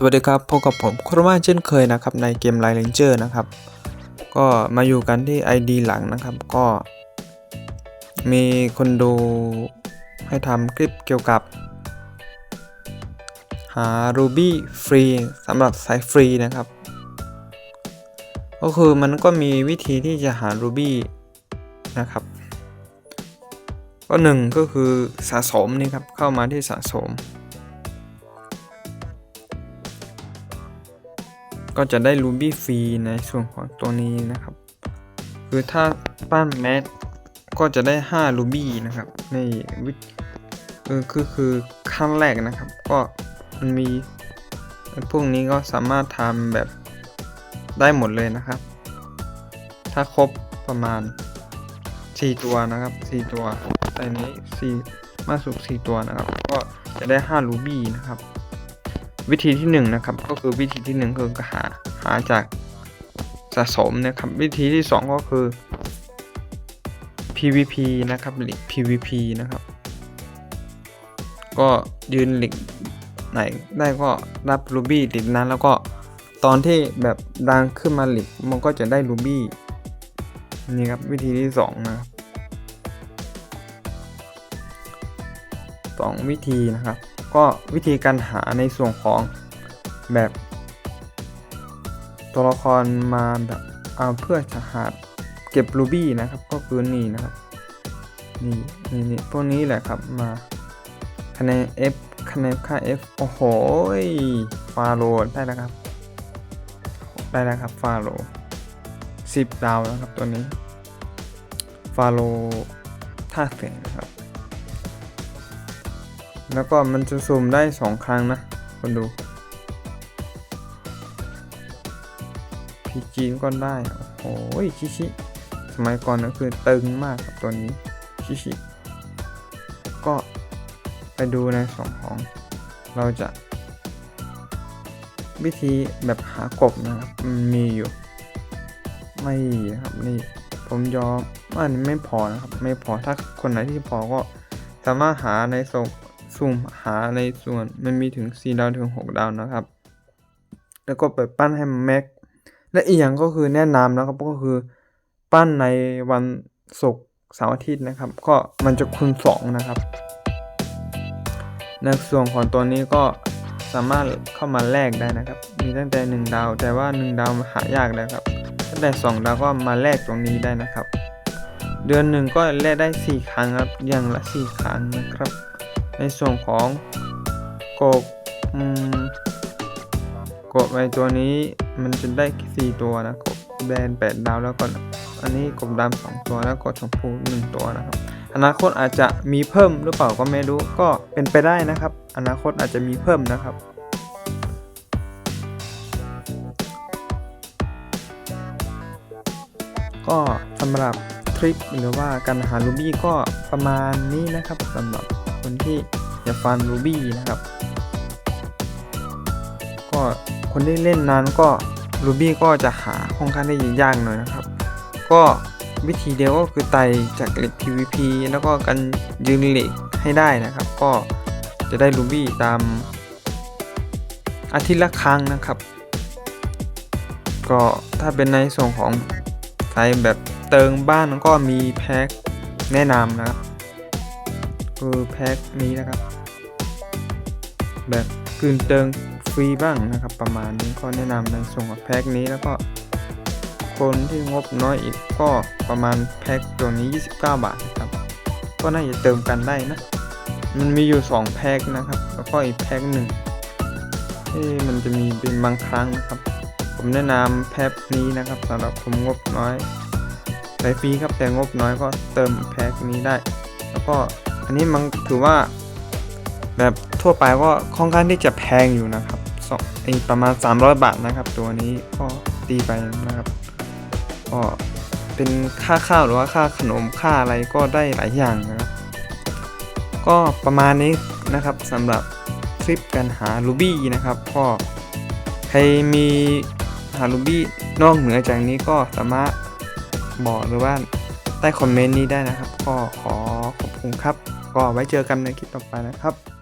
สวัสดีครับพบกับผมครมาเช่นเคยนะครับในเกมไลน์เลนเจอร์นะครับ ก็มาอยู่กันที่ ID หลังนะครับ ก็มีคนดูให้ทำคลิปเกี่ยวกับ หา Ruby ฟรีสำหรับสายฟรีนะครับ ก็คือมันก็มีวิธีที่จะหา Ruby นะครับ ก็หนึ่งก็คือสะสมนี่ครับเข้ามาที่สะสม ก็จะได้ Ruby ฟรีในส่วนของตัวนี้นะครับ คือถ้าปั้นแมสก็จะได้5 Ruby นะครับในวิเออคือคือขั้นแรกนะครับ ก็มันมีพวกนี้ก็สามารถทำแบบได้หมดเลยนะครับ ถ้าครบประมาณ 4 ตัวนะครับ 4 ตัวแต่นี้4มากสุด4ตัวนะครับ ก็จะได้5 Ruby นะครับ วิธีที่1นงนะครับก็คือวิธีที่1คือหาหาจากสะสมนะครับวิธีที่ 2 ก็คือ PVP นะครับหลีก PVP นะครับ ก็ยืนหลีกไหนได้ก็รับ Ruby หลีกนั้นแล้วก็ตอนที่แบบดังขึ้นมาหลีกมันก็จะได้ Ruby นี่ครับวิธีที่2นะครับสองวิธีนะครับ ก็วิธีการหาในส่วนของแบบตัวละครมาแบบเอาเพื่อจะหาเก็บรูบี้นะครับ ก็คือนี่นะครับนี่นี่นี่พวกนี้แหละครับมาคะแนน F คะแนนค่า F โอ้โหฟาโรได้แล้วครับ ได้แล้วครับฟาโรสิบดาวแล้วครับตัวนี้ ฟาโรท่าเสียงนะครับ แล้วก็มันจะซูมได้สองครั้งนะคนดูพีจีนก็ได้ โอ้โหชิชิ สมัยก่อนก็คือตึงมากครับตัวนี้ ชิชิ ก็ไปดูในส่วนของ เราจะ วิธีแบบหากบนะครับมันมีอยู่ ไม่ครับนี่ผมยอมอันนี้ไม่พอนะครับ ไม่พอถ้าคนไหนที่พอก็สามารถหาในส่วน ซูมหาในส่วนมันมีถึง 4 ดาวถึง 6 ดาวนะครับ แล้วก็ไปปั้นให้มันแม็ก และอีกอย่างก็คือแนะนำนะครับก็คือปั้นในวันศุกร์เสาร์อาทิตย์นะครับ ก็มันจะคูณ2นะครับในส่วนของตัวนี้ก็สามารถเข้ามาแลกได้นะครับ มีตั้งแต่ 1 ดาว แต่ว่า 1 ดาวหายากเลยครับ ตั้งแต่ 2 ดาวก็มาแลกตรงนี้ได้นะครับ เดือนหนึ่งก็แลกได้ 4 ครั้งครับ อย่างละ 4 ครั้งนะครับ ในส่วนของกบกบไอตัวนี้มันจะได้สี่ตัวนะกบแบนแปดดาวแล้วก็อันนี้กบดำสองตัวแล้วก็ชมพูหนึ่งตัวนะครับ อนาคตอาจจะมีเพิ่มหรือเปล่าก็ไม่รู้ก็เป็นไปได้นะครับ อนาคตอาจจะมีเพิ่มนะครับก็สำหรับทริปหรือว่าการหารูบี้ก็ประมาณนี้นะครับสำหรับ คนที่อยาฟันรูบี้นะครับ ก็คนที่เล่นนานก็รูบี้ก็จะหาค่อนข้างได้ยากหน่อยนะครับ ก็วิธีเดียวก็คือไต่จากเหล็ก PVP แล้วก็กันยืนเหล็กให้ได้นะครับ ก็จะได้รูบี้ตามอาทิตย์ละครั้งนะครับ ก็ถ้าเป็นในส่วนของสายแบบเติงบ้านก็มีแพ็คแนะนำนะครับ คือแพ็คนี้นะครับ แบบกลืนเติงฟรีบ้างนะครับ ประมาณนี้ก็แนะนำในส่วนของแพ็คนี้แล้วก็ คนที่งบน้อยอีกก็ประมาณแพ็คตัวนี้ 29 บาทนะครับ ก็น่าจะเติมกันได้นะ มันมีอยู่ 2 แพ็คนะครับ แล้วก็อีกแพ็คหนึ่งที่มันจะมีเป็นบางครั้งนะครับ ผมแนะนำแพ็คนี้นะครับสำหรับผมงบน้อยใช้ฟรีครับแต่งบน้อยก็เติมแพ็คนี้ได้ แล้วก็ อันนี้มันถือว่าแบบทั่วไปก็ค่อนข้างที่จะแพงอยู่นะครับสองอประมาณ 300 บาทนะครับ ตัวนี้ก็ตีไปนะครับก็เป็นค่าข้าวหรือว่าค่าขนมค่าอะไรก็ได้หลายอย่างนะครับก็ประมาณนี้นะครับสำหรับคลิปการหา Ruby นะครับก็ใครมีหา Ruby นอกเหนือจากนี้ก็สามารถบอกหรือว่าใต้คอมเมนต์นี้ได้นะครับ ก็ขอขอบคุณครับ ก็ไว้เจอกันในคลิปต่อไปนะครับ